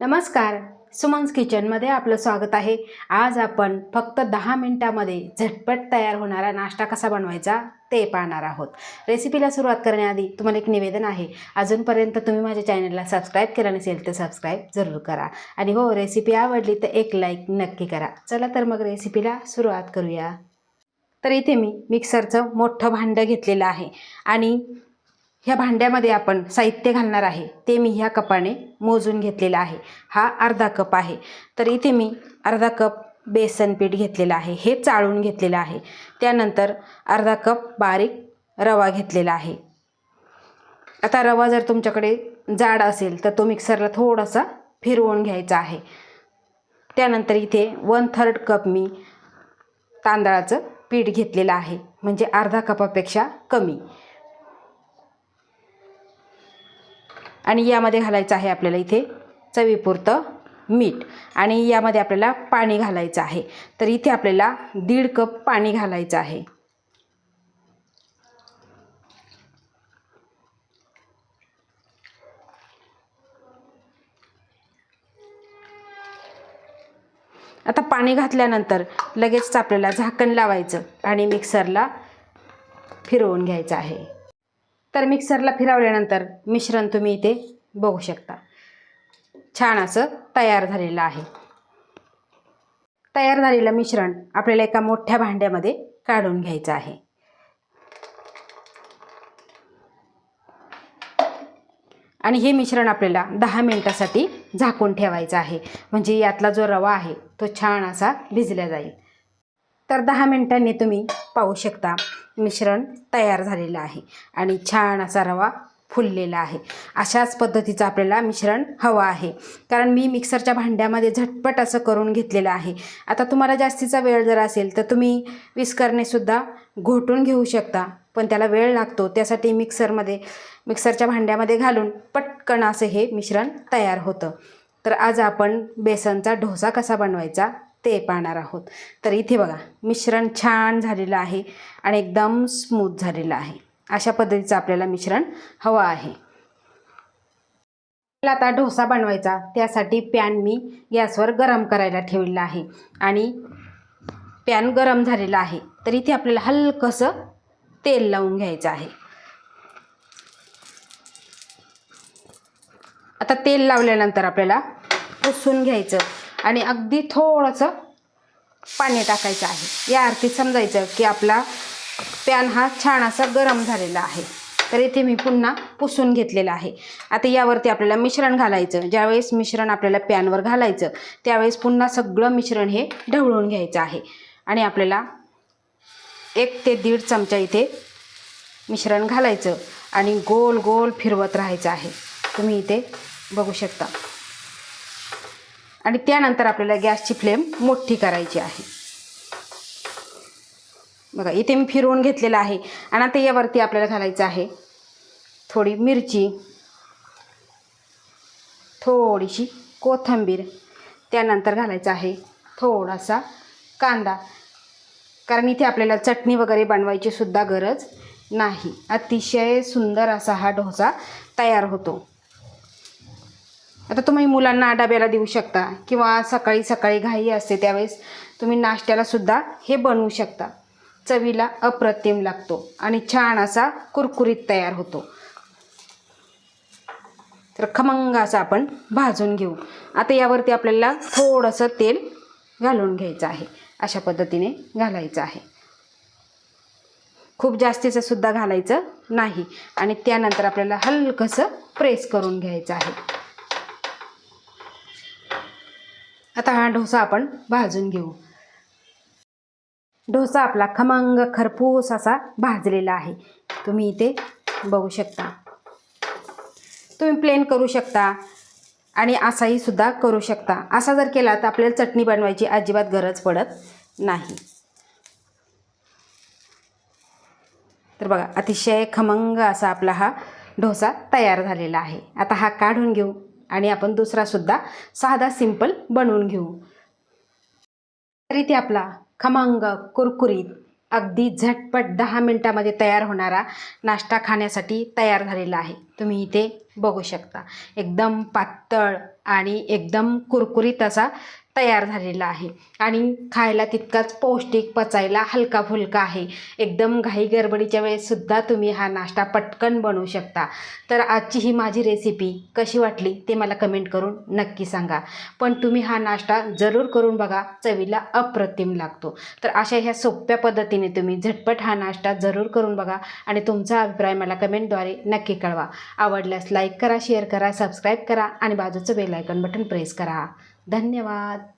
नमस्कार. सुमन्स किचनमध्ये आपलं स्वागत आहे. आज आपण फक्त दहा मिनटामध्ये झटपट तयार होणारा नाश्ता कसा बनवायचा ते पाहणार आहोत. रेसिपीला सुरुवात करण्याआधी तुम्हाला एक निवेदन आहे. अजूनपर्यंत तुम्ही माझ्या चॅनलला सबस्क्राईब केलं नसेल तर सबस्क्राईब जरूर करा. आणि हो रेसिपी आवडली तर एक लाईक नक्की करा. चला तर मग रेसिपीला सुरुवात करूया. तर इथे मी मिक्सरचं मोठं भांडं घेतलेलं आहे. आणि ह्या भांड्यामध्ये आपण साहित्य घालणार आहे. ते मी ह्या कपाने मोजून घेतलेलं आहे. हा अर्धा कप आहे. तर इथे मी अर्धा कप बेसन पीठ घेतलेलं आहे. हे चाळून घेतलेलं आहे. त्यानंतर अर्धा कप बारीक रवा घेतलेला आहे. आता रवा जर तुमच्याकडे जाड असेल तर तो मिक्सरला थोडासा फिरवून घ्यायचा आहे. त्यानंतर इथे वन थर्ड कप मी तांदळाचं पीठ घेतलेलं आहे. म्हणजे अर्धा कपापेक्षा कमी. आणि यामध्ये घालायचं आहे आपल्याला इथे चवीपुरतं मीठ. आणि यामध्ये आपल्याला पाणी घालायचं आहे. तर इथे आपल्याला दीड कप पाणी घालायचं आहे. आता पाणी घातल्यानंतर लगेच आपल्याला झाकण लावायचं आणि मिक्सरला फिरवून घ्यायचं आहे. तर मिक्सरला फिरवल्यानंतर मिश्रण तुम्ही इथे बघू शकता. छान असं तयार झालेलं आहे. तयार झालेलं मिश्रण आपल्याला एका मोठ्या भांड्यामध्ये काढून घ्यायचं आहे. आणि हे मिश्रण आपल्याला दहा मिनटासाठी झाकून ठेवायचं आहे. म्हणजे यातला जो रवा आहे तो छान असा भिजला जाईल. तर दहा मिनटांनी तुम्ही पाहू शकता मिश्रण तयार झालेलं आहे आणि छान असा रवा फुललेला आहे. अशाच पद्धतीचं आपल्याला मिश्रण हवं आहे. कारण मी मिक्सरच्या भांड्यामध्ये झटपट असं करून घेतलेलं आहे. आता तुम्हाला जास्तीचा वेळ जर असेल तर तुम्ही विस्करनेसुद्धा घोटून घेऊ शकता. पण त्याला वेळ लागतो. त्यासाठी मिक्सरमध्ये मिक्सरच्या भांड्यामध्ये घालून पटकन असं हे मिश्रण तयार होतं. तर आज आपण बेसनचा ढोसा कसा बनवायचा ते पाहणार आहोत. तर इथे बघा मिश्रण छान झालेलं आहे आणि एकदम स्मूथ झालेलं आहे. अशा पद्धतीचं आपल्याला मिश्रण हवं आहे. आता डोसा बनवायचा त्यासाठी पॅन मी गॅसवर गरम करायला ठेवलेला आहे आणि पॅन गरम झालेला आहे. तर इथे आपल्याला हलकंसं तेल लावून घ्यायचं आहे. आता तेल लावल्यानंतर आपल्याला पुसून घ्यायचं. आणि अगदी थोडंसं पाणी टाकायचं आहे. या अर्थी समजायचं की आपला पॅन हा छान असा गरम झालेला आहे. तर इथे मी पुन्हा पुसून घेतलेलं आहे. आता यावरती आपल्याला मिश्रण घालायचं. ज्यावेळेस मिश्रण आपल्याला पॅनवर घालायचं त्यावेळेस पुन्हा सगळं मिश्रण हे ढवळून घ्यायचं आहे. आणि आपल्याला एक ते दीड चमचा इथे मिश्रण घालायचं आणि गोल गोल फिरवत राहायचं आहे. तुम्ही इथे बघू शकता. आणि त्यानंतर आपल्याला गॅसची फ्लेम मोठी करायची आहे. बघा इथे मी फिरवून घेतलेलं आहे. आणि आता यावरती आपल्याला घालायचं आहे थोडी मिरची थोडीशी कोथिंबीर त्यानंतर घालायचं आहे थोडासा कांदा. कारण इथे आपल्याला चटणी वगैरे बनवायची सुद्धा गरज नाही. अतिशय सुंदर असा हा डोसा तयार होतो. आता तुम्ही मुलांना डब्याला देऊ शकता किंवा सकाळी सकाळी घाई असते त्यावेळेस तुम्ही नाश्त्याला सुद्धा हे बनवू शकता. चवीला अप्रतिम लागतो आणि छान असा कुरकुरीत तयार होतो. तर खमंग असा आपण भाजून घेऊ. आता यावरती आपल्याला थोडंसं तेल घालून घ्यायचं आहे. अशा पद्धतीने घालायचं आहे. खूप जास्तीचं सुद्धा घालायचं नाही. आणि त्यानंतर आपल्याला हलकंसं प्रेस करून घ्यायचं आहे. आता हा डोसा आपण भाजून घेऊ. डोसा आपला खमंग खरपूस असा भाजलेला आहे. तुम्ही इथे बघू शकता. तुम्ही प्लेन करू शकता आणि असाही सुद्धा करू शकता. असा जर केला तर आपल्याला चटणी बनवायची अजिबात गरज पडत नाही. तर बघा अतिशय खमंग असा आपला हा डोसा तयार झालेला आहे. आता हा काढून घेऊ. आणि आपण दुसरासुद्धा साधा सिंपल बनवून घेऊ. तरी ते आपला खमंग कुरकुरीत अगदी झटपट दहा मिनटामध्ये तयार होणारा नाश्ता खाण्यासाठी तयार झालेला आहे. तुम्ही इथे बघू शकता. एकदम पातळ आणि एकदम कुरकुरीत असा तयार झालेला आहे. आणि खायला तितकाच पौष्टिक पचायला हलका फुलका आहे. एकदम घाई गडबडीच्या वेळेससुद्धा तुम्ही हा नाश्ता पटकन बनवू शकता. तर आजची ही माझी रेसिपी कशी वाटली ते मला कमेंट करून नक्की सांगा. पण तुम्ही हा नाश्ता जरूर करून बघा चवीला अप्रतिम लागतो. तर अशा ह्या सोप्या पद्धतीने तुम्ही झटपट हा नाश्ता जरूर करून बघा आणि तुमचा अभिप्राय मला कमेंटद्वारे नक्की कळवा. आवडल्यास लाईक करा शेअर करा सबस्क्राईब करा आणि बाजूचं बेल बटन प्रेस करा. धन्यवाद.